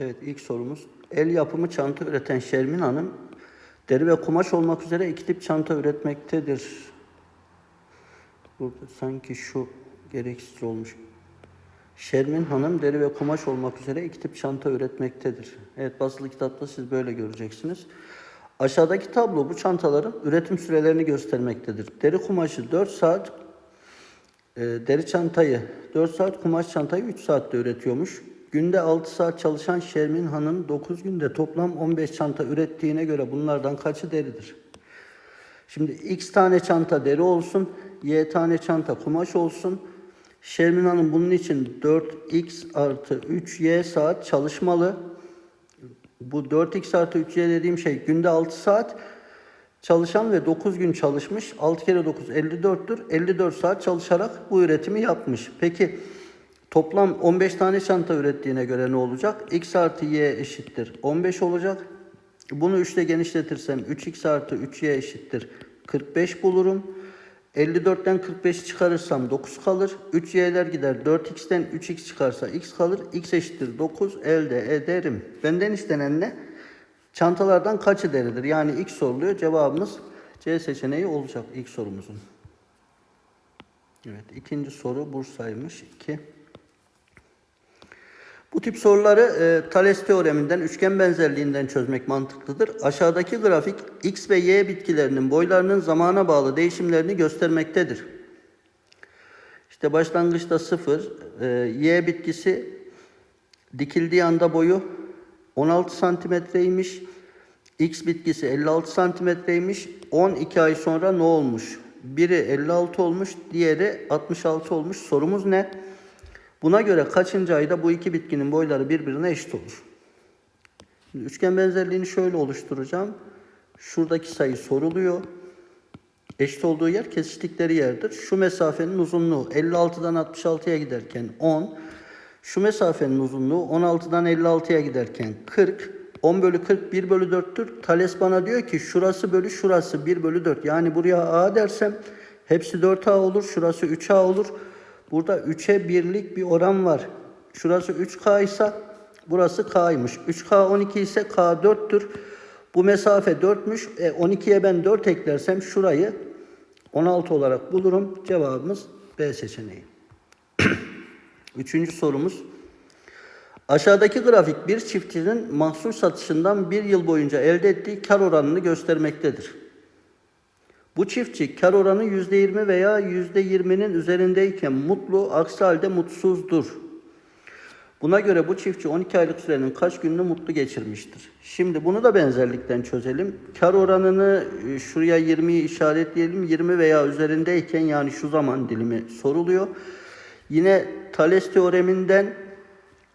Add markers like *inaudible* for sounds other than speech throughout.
Evet ilk sorumuz. El yapımı çanta üreten Şermin Hanım deri ve kumaş olmak üzere iki tip çanta üretmektedir. Burada sanki şu gereksiz olmuş. Şermin Hanım deri ve kumaş olmak üzere iki tip çanta üretmektedir. Evet basılı kitapta siz böyle göreceksiniz. Aşağıdaki tablo bu çantaların üretim sürelerini göstermektedir. Deri kumaşı 4 saat, e, deri çantayı 4 saat, kumaş çantayı 3 saatte üretiyormuş. Günde 6 saat çalışan Şermin Hanım 9 günde toplam 15 çanta ürettiğine göre bunlardan kaçı deridir? Şimdi x tane çanta deri olsun, y tane çanta kumaş olsun. Şermin Hanım bunun için 4x artı 3y saat çalışmalı. Bu 4x artı 3y dediğim şey günde 6 saat çalışan ve 9 gün çalışmış. 6 kere 9 54'tür. 54 saat çalışarak bu üretimi yapmış. Peki toplam 15 tane çanta ürettiğine göre ne olacak? x artı y eşittir 15 olacak. Bunu 3 ile genişletirsem 3x artı 3y eşittir 45 bulurum. 54'ten 45 çıkarırsam 9 kalır. 3y'ler gider. 4x'ten 3x çıkarsa x kalır. x eşittir 9 elde ederim. Benden istenen ne? Çantalardan kaçı deridir? Yani x soruluyor. Cevabımız C seçeneği olacak ilk sorumuzun. Evet ikinci soru Bursa'ymış. 2. Bu tip soruları e, Thales teoreminden, üçgen benzerliğinden çözmek mantıklıdır. Aşağıdaki grafik X ve Y bitkilerinin boylarının zamana bağlı değişimlerini göstermektedir. İşte başlangıçta 0, e, Y bitkisi dikildiği anda boyu 16 santimetreymiş. X bitkisi 56 santimetreymiş. 12 ay sonra ne olmuş? Biri 56 olmuş, diğeri 66 olmuş. Sorumuz ne? Buna göre kaçıncı ayda bu iki bitkinin boyları birbirine eşit olur? Üçgen benzerliğini şöyle oluşturacağım. Şuradaki sayı soruluyor. Eşit olduğu yer kesiştikleri yerdir. Şu mesafenin uzunluğu 56'dan 66'ya giderken 10. Şu mesafenin uzunluğu 16'dan 56'ya giderken 40. 10 bölü 40 1 bölü 4'tür. Thales bana diyor ki şurası bölü şurası 1 bölü 4. Yani buraya A dersem hepsi 4A olur. Şurası 3A olur. Burada 3'e birlik bir oran var. Şurası 3K ise burası K'ymış. 3K 12 ise K 4'tür. Bu mesafe 4'müş. E, 12'ye ben 4 eklersem şurayı 16 olarak bulurum. Cevabımız B seçeneği. *clears throat* Üçüncü sorumuz. Aşağıdaki grafik bir çiftçinin mahsul satışından bir yıl boyunca elde ettiği kar oranını göstermektedir. Bu çiftçi kar oranı %20 veya %20'nin üzerindeyken mutlu, aksi halde mutsuzdur. Buna göre bu çiftçi 12 aylık sürenin kaç gününü mutlu geçirmiştir? Şimdi bunu da benzerlikten çözelim. Kar oranını e, şuraya 20'yi işaretleyelim. 20 veya üzerindeyken yani şu zaman dilimi soruluyor. Yine Thales teoreminden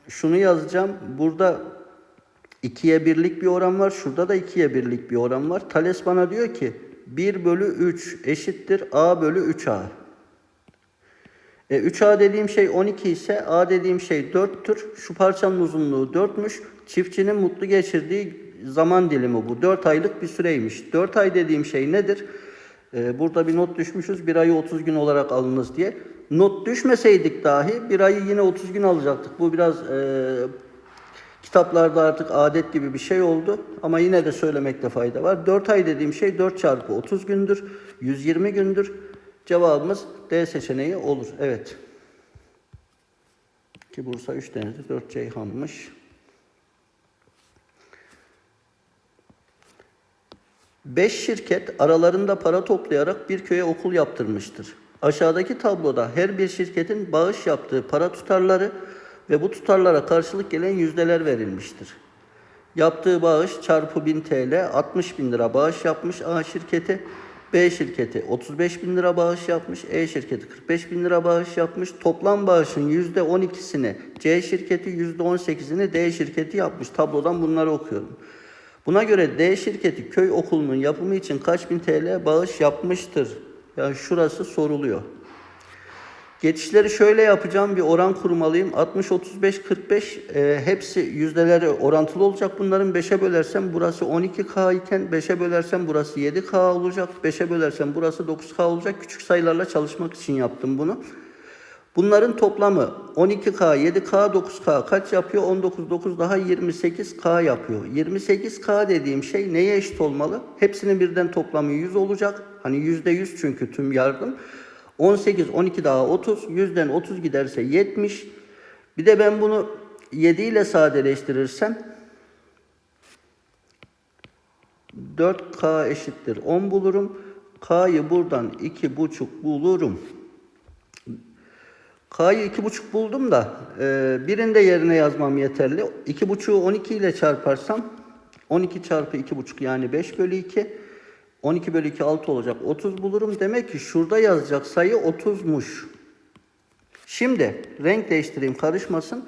şunu yazacağım. Burada 2'ye birlik bir oran var. Şurada da 2'ye birlik bir oran var. Thales bana diyor ki 1 bölü 3 eşittir A bölü 3A. E, 3A dediğim şey 12 ise A dediğim şey 4'tür. Şu parçanın uzunluğu 4'müş. Çiftçinin mutlu geçirdiği zaman dilimi bu. 4 aylık bir süreymiş. 4 ay dediğim şey nedir? E, burada bir not düşmüşüz. Bir ayı 30 gün olarak alınız diye. Not düşmeseydik dahi bir ayı yine 30 gün alacaktık. Bu biraz e, kitaplarda artık adet gibi bir şey oldu. Ama yine de söylemekte fayda var. 4 ay dediğim şey 4 çarpı 30 gündür. 120 gündür. Cevabımız D seçeneği olur. Evet. Ki Bursa 3 denizli 4 Ceyhan'mış. Beş şirket aralarında para toplayarak bir köye okul yaptırmıştır. Aşağıdaki tabloda her bir şirketin bağış yaptığı para tutarları ve bu tutarlara karşılık gelen yüzdeler verilmiştir. Yaptığı bağış çarpı 1000 TL 60 bin lira bağış yapmış A şirketi. B şirketi 35 bin lira bağış yapmış. E şirketi 45 bin lira bağış yapmış. Toplam bağışın %12'sini C şirketi %18'ini D şirketi yapmış. Tablodan bunları okuyorum. Buna göre D şirketi köy okulunun yapımı için kaç bin TL bağış yapmıştır? Yani şurası soruluyor. Geçişleri şöyle yapacağım. Bir oran kurmalıyım. 60, 35, 45 e, hepsi yüzdeleri orantılı olacak. Bunların 5'e bölersem burası 12K iken 5'e bölersem burası 7K olacak. 5'e bölersem burası 9K olacak. Küçük sayılarla çalışmak için yaptım bunu. Bunların toplamı 12K, 7K, 9K kaç yapıyor? 19, 9 daha 28K yapıyor. 28K dediğim şey neye eşit olmalı? Hepsinin birden toplamı 100 olacak. Hani %100 çünkü tüm yardım. 18, 12 daha 30. 100'den 30 giderse 70. Bir de ben bunu 7 ile sadeleştirirsem 4K eşittir 10 bulurum. K'yı buradan 2,5 bulurum. K'yı 2,5 buldum da e, birinde yerine yazmam yeterli. 2,5'u 12 ile çarparsam 12 çarpı 2,5 yani 5 bölü 2. 12 bölü 2 6 olacak. 30 bulurum. Demek ki şurada yazacak sayı 30'muş. Şimdi renk değiştireyim karışmasın.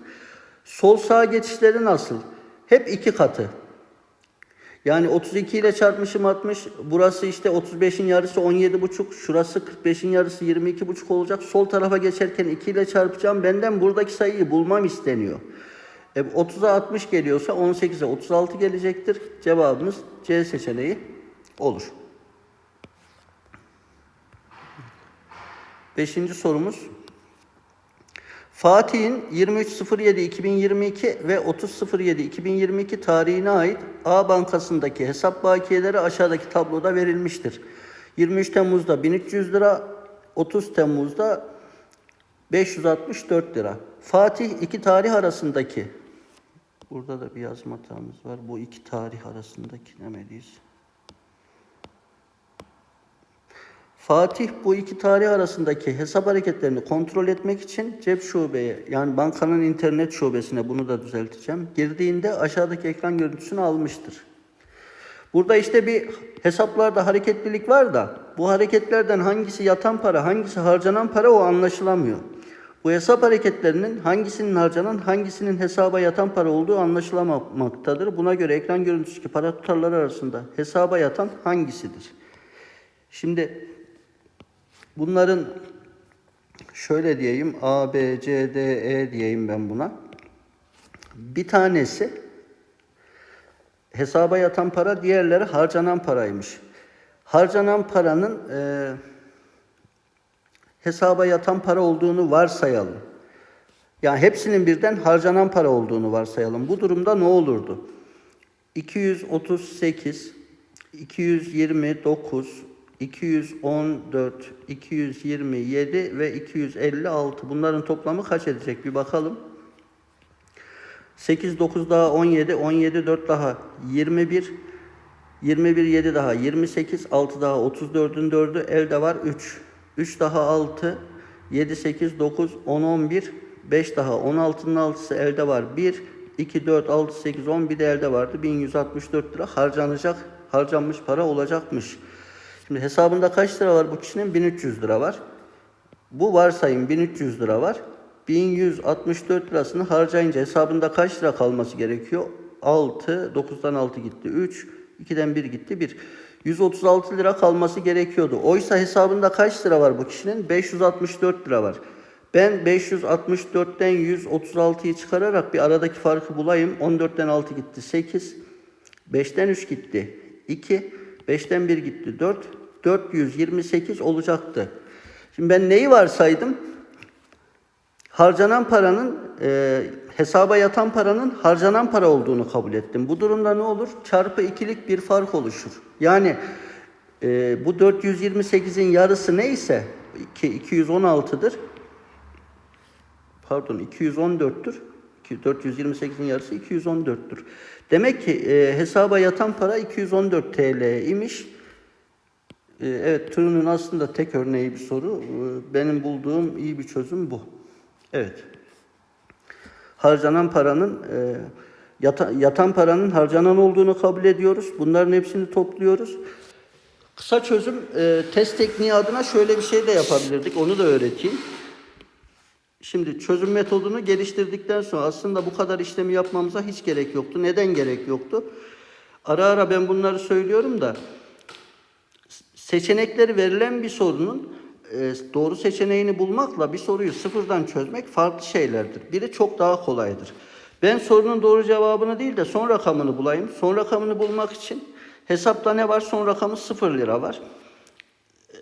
Sol sağ geçişleri nasıl? Hep iki katı. Yani 32 ile çarpmışım 60. Burası işte 35'in yarısı 17,5. Şurası 45'in yarısı 22,5 olacak. Sol tarafa geçerken 2 ile çarpacağım. Benden buradaki sayıyı bulmam isteniyor. E, 30'a 60 geliyorsa 18'e 36 gelecektir. Cevabımız C seçeneği olur. Beşinci sorumuz. Fatih'in 23.07.2022 ve 30.07.2022 tarihine ait A Bankası'ndaki hesap bakiyeleri aşağıdaki tabloda verilmiştir. 23 Temmuz'da 1300 lira, 30 Temmuz'da 564 lira. Fatih iki tarih arasındaki Burada da bir yazma hatamız var. Bu iki tarih arasındaki demeliyiz. Fatih bu iki tarih arasındaki hesap hareketlerini kontrol etmek için cep şubeye yani bankanın internet şubesine bunu da düzelteceğim. Girdiğinde aşağıdaki ekran görüntüsünü almıştır. Burada işte bir hesaplarda hareketlilik var da bu hareketlerden hangisi yatan para, hangisi harcanan para o anlaşılamıyor. Bu hesap hareketlerinin hangisinin harcanan, hangisinin hesaba yatan para olduğu anlaşılamamaktadır. Buna göre ekran görüntüsündeki para tutarları arasında hesaba yatan hangisidir? Şimdi bunların şöyle diyeyim A, B, C, D, E diyeyim ben buna. Bir tanesi hesaba yatan para, diğerleri harcanan paraymış. Harcanan paranın e, hesaba yatan para olduğunu varsayalım. Yani hepsinin birden harcanan para olduğunu varsayalım. Bu durumda ne olurdu? 238, 229, 214, 227 ve 256 bunların toplamı kaç edecek bir bakalım. 8 9 daha 17, 17 4 daha 21, 21 7 daha 28, 6 daha 34'ün 4'ü elde var 3. 3 daha 6, 7 8 9 10 11, 5 daha 16'nın 6'sı elde var 1, 2 4 6 8 10 bir de elde vardı 1164 lira harcanacak harcanmış para olacakmış. Şimdi hesabında kaç lira var bu kişinin? 1300 lira var. Bu varsayım 1300 lira var. 1164 lirasını harcayınca hesabında kaç lira kalması gerekiyor? 6, 9'dan 6 gitti 3, 2'den 1 gitti 1. 136 lira kalması gerekiyordu. Oysa hesabında kaç lira var bu kişinin? 564 lira var. Ben 564'ten 136'yı çıkararak bir aradaki farkı bulayım. 14'ten 6 gitti 8. 5'ten 3 gitti 2. 5'ten 1 gitti 4. 428 olacaktı. Şimdi ben neyi varsaydım? Harcanan paranın e, hesaba yatan paranın harcanan para olduğunu kabul ettim. Bu durumda ne olur? Çarpı ikilik bir fark oluşur. Yani e, bu 428'in yarısı neyse ki 216'dır. Pardon 214'tür. 428'in yarısı 214'tür. Demek ki e, hesaba yatan para 214 TL imiş. E, evet türünün aslında tek örneği bir soru. E, benim bulduğum iyi bir çözüm bu. Evet. Harcanan paranın e, yata, yatan paranın harcanan olduğunu kabul ediyoruz. Bunların hepsini topluyoruz. Kısa çözüm e, test tekniği adına şöyle bir şey de yapabilirdik. Onu da öğreteyim. Şimdi çözüm metodunu geliştirdikten sonra aslında bu kadar işlemi yapmamıza hiç gerek yoktu. Neden gerek yoktu? Ara ara ben bunları söylüyorum da seçenekleri verilen bir sorunun e, doğru seçeneğini bulmakla bir soruyu sıfırdan çözmek farklı şeylerdir. Biri çok daha kolaydır. Ben sorunun doğru cevabını değil de son rakamını bulayım. Son rakamını bulmak için hesapta ne var? Son rakamı 0 lira var.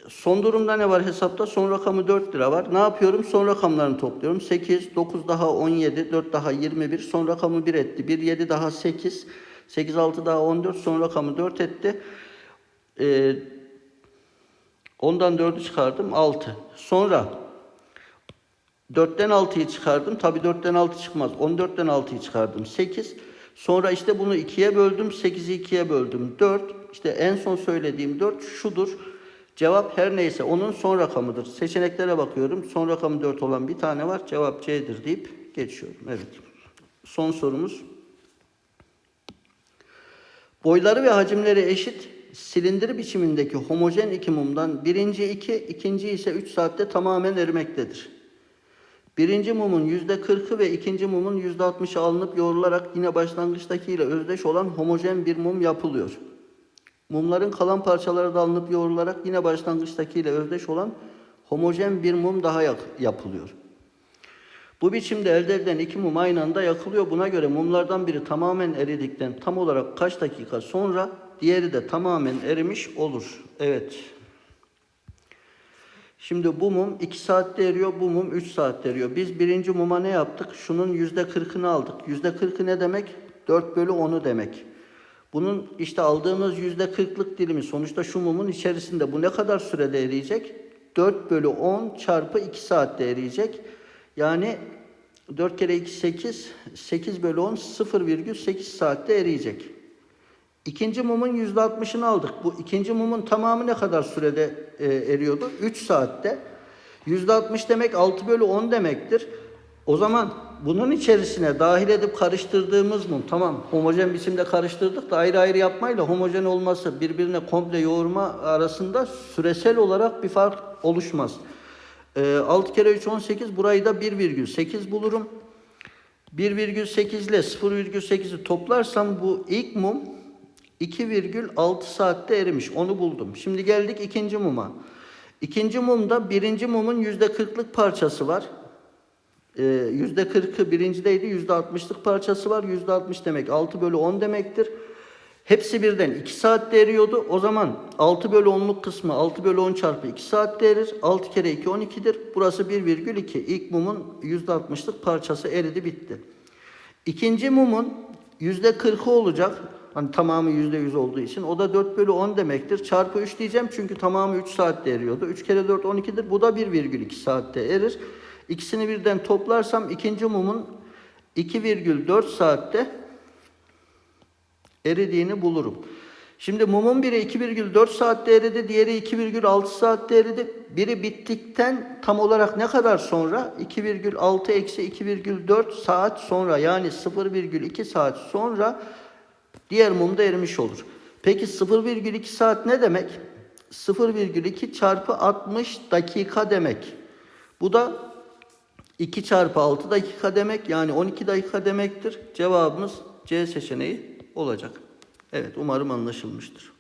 Son durumda ne var hesapta? Son rakamı 4 lira var. Ne yapıyorum? Son rakamlarını topluyorum. 8, 9 daha 17, 4 daha 21. Son rakamı 1 etti. 1, 7 daha 8. 8, 6 daha 14. Son rakamı 4 etti. Ee, ondan 4'ü çıkardım. 6. Sonra 4'ten 6'yı çıkardım. Tabi 4'ten 6 çıkmaz. 14'ten 6'yı çıkardım. 8. Sonra işte bunu 2'ye böldüm. 8'i 2'ye böldüm. 4. İşte en son söylediğim 4 şudur. Cevap her neyse onun son rakamıdır. Seçeneklere bakıyorum. Son rakamı 4 olan bir tane var. Cevap C'dir deyip geçiyorum. Evet. Son sorumuz. Boyları ve hacimleri eşit silindir biçimindeki homojen iki mumdan birinci 2, ikinci ise 3 saatte tamamen erimektedir. Birinci mumun yüzde 40'ı ve ikinci mumun yüzde 60'ı alınıp yoğrularak yine başlangıçtakiyle özdeş olan homojen bir mum yapılıyor. Mumların kalan parçaları da alınıp yoğrularak yine başlangıçtakiyle özdeş olan homojen bir mum daha yak- yapılıyor. Bu biçimde elde edilen iki mum aynı anda yakılıyor. Buna göre mumlardan biri tamamen eridikten tam olarak kaç dakika sonra diğeri de tamamen erimiş olur. Evet. Şimdi bu mum 2 saatte eriyor, bu mum 3 saatte eriyor. Biz birinci muma ne yaptık? Şunun yüzde kırkını aldık. Yüzde kırkı ne demek? 4 bölü 10'u demek. Bunun işte aldığımız yüzde kırklık dilimi sonuçta şu mumun içerisinde bu ne kadar sürede eriyecek? 4 bölü 10 çarpı 2 saatte eriyecek. Yani 4 kere 2 8, 8 bölü 10 0,8 saatte eriyecek. İkinci mumun yüzde altmışını aldık. Bu ikinci mumun tamamı ne kadar sürede e, eriyordu? 3 saatte. Yüzde altmış demek 6 bölü 10 demektir. O zaman bunun içerisine dahil edip karıştırdığımız mum tamam homojen biçimde karıştırdık da ayrı ayrı yapmayla homojen olması birbirine komple yoğurma arasında süresel olarak bir fark oluşmaz. E, 6 kere 3 18 burayı da 1,8 bulurum. 1,8 ile 0,8'i toplarsam bu ilk mum 2,6 saatte erimiş. Onu buldum. Şimdi geldik ikinci muma. İkinci mumda birinci mumun yüzde kırklık parçası var. Ee, Yüzde kırkı birincideydi. Yüzde altmışlık parçası var. Yüzde altmış demek 6 bölü 10 demektir. Hepsi birden 2 saatte eriyordu. O zaman 6 bölü 10'luk kısmı 6 bölü 10 çarpı 2 saatte erir. 6 kere 2 12'dir. Burası 1,2. İlk mumun yüzde altmışlık parçası eridi bitti. İkinci mumun yüzde 40'ı olacak. Hani tamamı yüzde yüz olduğu için. O da 4 bölü 10 demektir. Çarpı 3 diyeceğim çünkü tamamı 3 saatte eriyordu. 3 kere 4 12'dir. Bu da 1,2 saatte erir. İkisini birden toplarsam ikinci mumun 2,4 saatte eridiğini bulurum. Şimdi mumun biri 2,4 saatte eridi, diğeri 2,6 saatte eridi. Biri bittikten tam olarak ne kadar sonra? 2,6 eksi 2,4 saat sonra yani 0,2 saat sonra diğer mum da erimiş olur. Peki 0,2 saat ne demek? 0,2 çarpı 60 dakika demek. Bu da 2 çarpı 6 dakika demek yani 12 dakika demektir. Cevabımız C seçeneği olacak. Evet umarım anlaşılmıştır.